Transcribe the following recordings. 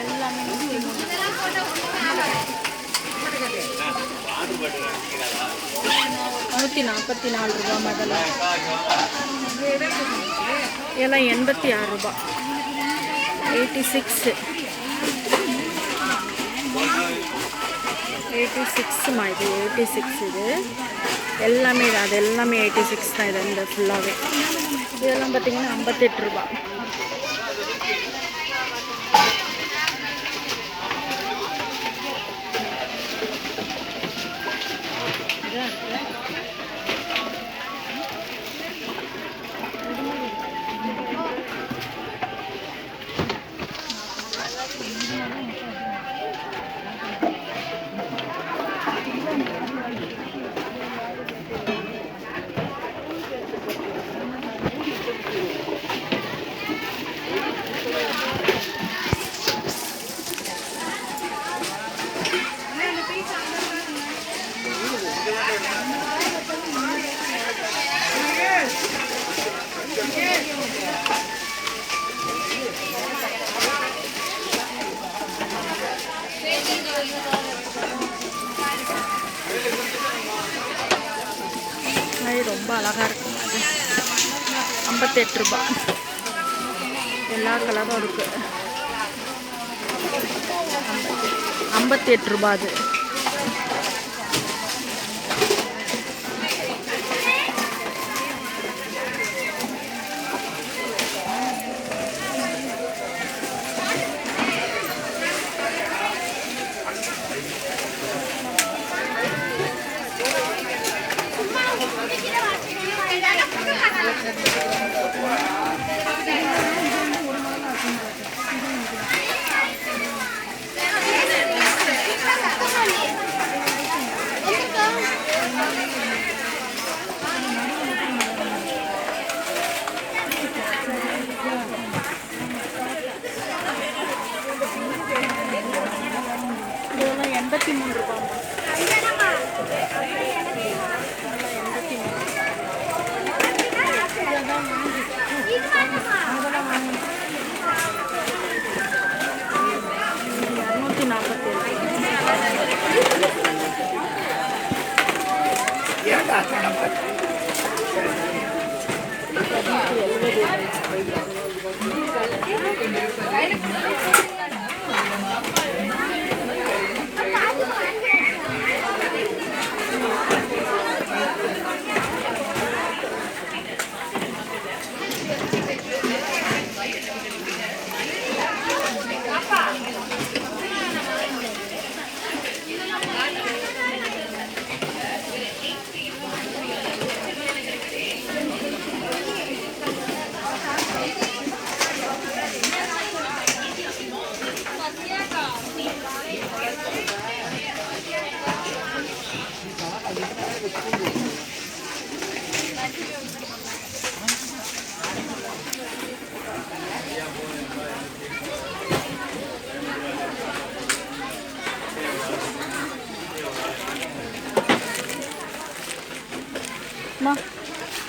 எல்லாமே நூற்றி நூற்றி நாற்பத்தி நாலு ரூபா முதல்ல இதெல்லாம் எண்பத்தி ஆறு ரூபா. Eighty six. எயிட்டி சிக்ஸுமா இது எயிட்டி சிக்ஸ் இது. எல்லாமே இது அது எல்லாமே எயிட்டி சிக்ஸ் தான் இது. இந்த ஃபுல்லாகவே இதெல்லாம் பார்த்தீங்கன்னா ஐம்பத்தெட்டு ரூபா. அழகாக இருக்கும் அது ஐம்பத்தெட்டு ரூபா. எல்லா கலரும் இருக்குது ஐம்பத்தி எட்டு ரூபா அது. இதெல்லாம் எண்பத்தி மூணு ரூபா எண்பத்தி மூணு இரநூத்தி நாற்பத்தேழு அம்மா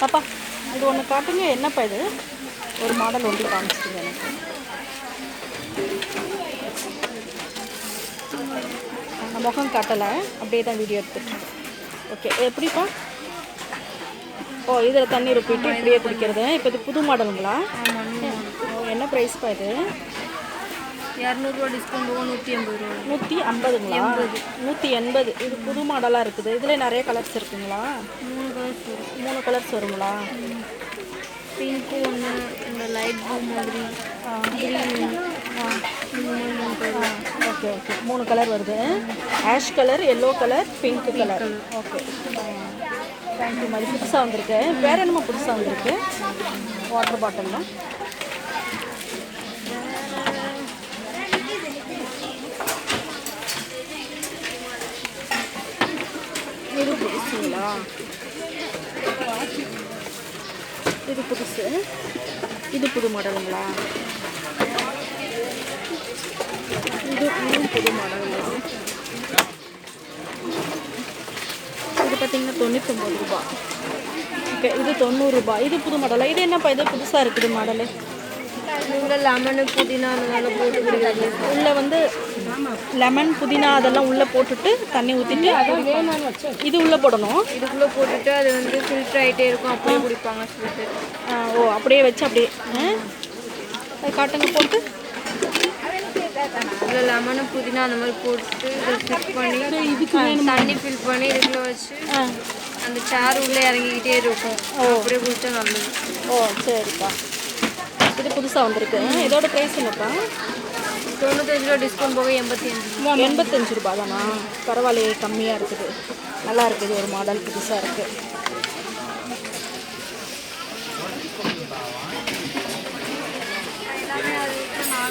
பாப்பா இது ஒன்று காட்டுங்க. என்னப்பா இது? ஒரு மாடல் ஒன்று காமிச்சிடுங்க எனக்கு. நான் முகம் காட்டலை. அப்படியே தான் வீடியோ எடுத்துட்டு ஓகே எப்படிப்பா? ஓ இதில் தண்ணி ரொப்பிட்டு இப்படியே குடிக்கிறது இப்போ இது புது மாடலுங்களா என்ன ப்ரைஸ்ப்பா இது? இரநூறுவா டிஸ்கவுண்ட் நூற்றி எண்பது ரூபா. நூற்றி ஐம்பதுங்களா? நூற்றி எண்பது. இது புது மாடலாக இருக்குது. இதில் நிறைய கலர்ஸ் இருக்குங்களா? மூணு கலர்ஸ் வரும். மூணு கலர்ஸ் வருங்களா? பிங்க்கு ஒன்று இந்த லைட் ப்ளூ மாதிரி. ஓகே ஓகே மூணு கலர் வருது. Ash colour yellow colour pink colour okay thank you மாதிரி புதுசாக வந்திருக்கு. வேறு என்னமோ புதுசாக வந்திருக்கு? வாட்டர் பாட்டிலில் இது இது புதுசு. இது புது மாடலுங்களா? இது இன்னும் புது மாடலுங்களா? இது பார்த்தீங்கன்னா தொண்ணூத்தொம்பது ரூபா. ஓகே இது தொண்ணூறுரூபா இது புது மாடலா? இது என்னப்பா இது புதுசாக இருக்குது மாடலு? இதுக்குள்ள லெமனு புதினா அந்த மாதிரிலாம் போட்டு குடிக்கிறது. உள்ளே வந்து லெமன் புதினா அதெல்லாம் உள்ளே போட்டுட்டு தண்ணி ஊற்றிட்டு இது உள்ளே போடணும். இதுக்குள்ளே போட்டுட்டு அது வந்து ஃபில்டர் ஆகிட்டே இருக்கும். அப்படியே குடிப்பாங்க சில பேர் ஆ, ஓ அப்படியே வச்சு அப்படியே? அது காட்டுங்க போட்டு. இதில் லெமனு புதினா அந்த மாதிரி போட்டு இதை ஃபில் பண்ணி தண்ணி ஃபில் பண்ணி இதுக்குள்ள வச்சு அந்த சாறு உள்ளே இறங்கிக்கிட்டே இருக்கும். அப்படியே குடிச்சா நல்லது. ஓ சரிப்பா. இது புதுசாக வந்திருக்கு. இதோட ப்ரைஸ் என்னப்பா? தொண்ணூத்தஞ்சு ரூபா டிஸ்கவுண்ட் போக எண்பத்தி அஞ்சு எண்பத்தஞ்சு ரூபா தானா பரவாயில்லையே கம்மியாக இருக்குது. நல்லா இருக்குது ஒரு மாடல் புதுசாக இருக்குது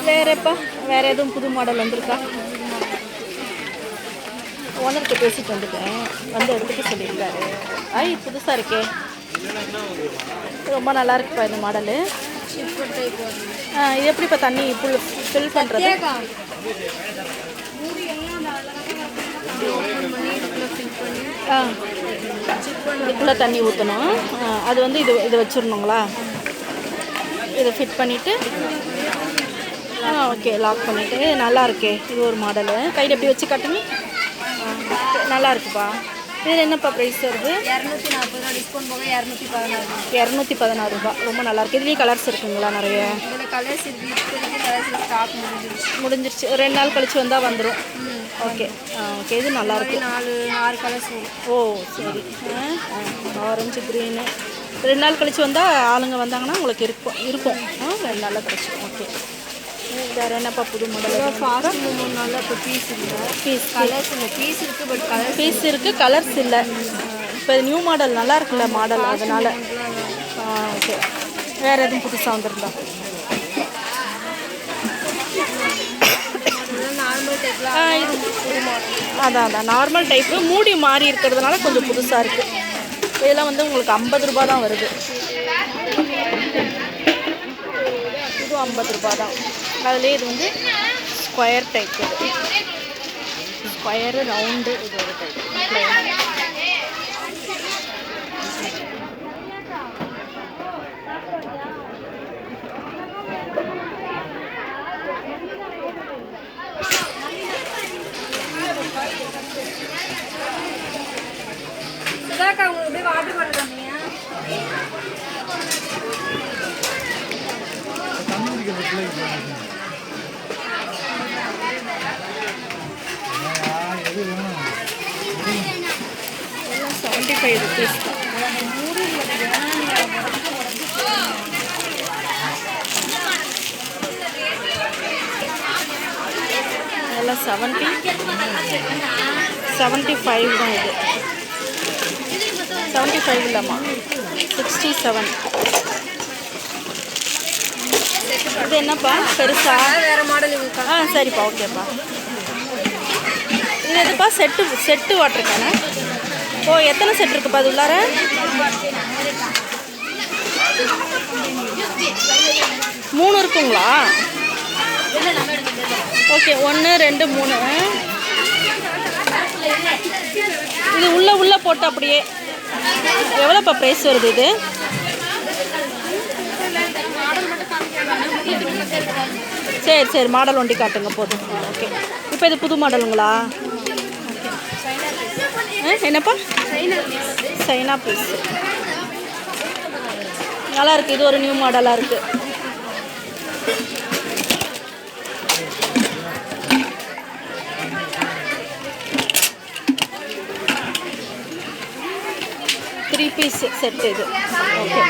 வேறப்பா வேற எதுவும் புது மாடல் வந்திருக்கா? ஓனர்கிட்ட பேசிட்டு வந்துட்டேன். வந்து எடுத்துக்க சொல்லியிருக்காரு. ஐ புதுசாக இருக்கே. ரொம்ப நல்லா இருக்குப்பா இந்த மாடலு இது எப்படி இது எப்படிப்பா தண்ணி ஃபுல் ஃபில் பண்ணுறது ஆ. இதுக்குள்ளே தண்ணி ஊற்றணும் அது வந்து இது இதை வச்சிடணுங்களா? இதை ஃபிட் பண்ணிவிட்டு ஆ ஓகே லாக் பண்ணிவிட்டு நல்லா இருக்கே. இது ஒரு மாடலு கையில் எப்படி வச்சு காட்டுங்க? நல்லா இருக்குப்பா. இது என்னப்பா ப்ரைஸ் வருது? இரநூத்தி நாற்பது ரூபா டிஸ்கவுண்ட் போக இரநூத்தி பதினாறு இரநூத்தி பதினாறு ரூபா. ரொம்ப நல்லா இருக்கு இதுலேயும் கலர்ஸ் இருக்குங்களா நிறைய? இதில் கலர்ஸ் இருக்கு. இப்போதைக்கு கலர்ஸ் ஸ்டாக் முடிஞ்சிருச்சு. முடிஞ்சிருச்சு. ரெண்டு நாள் கழிச்சு வந்தால் வந்துடும் ஓகே ஓகே இது நல்லா இருக்கு நாலு ஆறு கலர்ஸ் ஓ சரி. ஆரஞ்சு க்ரீனு ரெண்டு நாள் கழிச்சு வந்தால் ஆளுங்க வந்தாங்கன்னா உங்களுக்கு இருக்கும் இருக்கும். ஆ ரெண்டு நாளில் கிடச்சிடும் ஓகே வேறு என்னப்பா புது மாடல் ஃபாஸ்ட் நாளில் இப்போ பீஸ் இல்லை. பீஸ் கலர்ஸ் இல்லை. பீஸ் இருக்குது பட் கலர்ஸ் பீஸ் இருக்குது கலர்ஸ் இல்லை. இப்போ நியூ மாடல் நல்லா இருக்குல்ல மாடல் அதனால். ஓகே வேறு எதுவும் புதுசாக வந்திருந்தா? அதான் அதான் நார்மல் டைப்பு மூடி மாறி இருக்கிறதுனால கொஞ்சம் புதுசாக இருக்குது இதெல்லாம் வந்து உங்களுக்கு ஐம்பது ரூபா தான் வருது. ஐம்பது ரூபா தான் அதுலேயே இது வந்து ஸ்கொயர் டைப் இது. ஸ்கொயரு ரவுண்டு இது ஒரு டைப் சுதாக்கா உங்களுக்கு அப்படியே வாட்டர் பாட்டில் தந்தீங்க எல்லாம் செவன்ட்டி ஃபைவ் ருபீஸ் எல்லாம் செவன்ட்டி செவன்ட்டி ஃபைவ் தான் இது. செவன்ட்டி ஃபைவ் இல்லைம்மா. சிக்ஸ்டி செவன் இது என்னப்பா? பெருசா? வேறு மாடல் ஆ சரிப்பா ஓகேப்பா. இது எதுப்பா? செட்டு செட்டு வாட்டர் கேனா ஓ எத்தனை செட் இருக்குப்பா அது உள்ளார? மூணு இருக்குங்களா? ஓகே ஒன்று ரெண்டு மூணு. இது உள்ள உள்ள போட்டு அப்படியே. எவ்வளோப்பா ப்ரைஸ் வருது இது? சரி சரி மாடல் ஒண்டி காட்டுங்க போதும். ஓகே இப்போ இது புது மாடலுங்களா? என்னப்பா? சைனா பீஸ் நல்லா இருக்கு இது ஒரு நியூ மாடலாக இருக்கு. த்ரீ பீஸ் செட் இது. ஓகே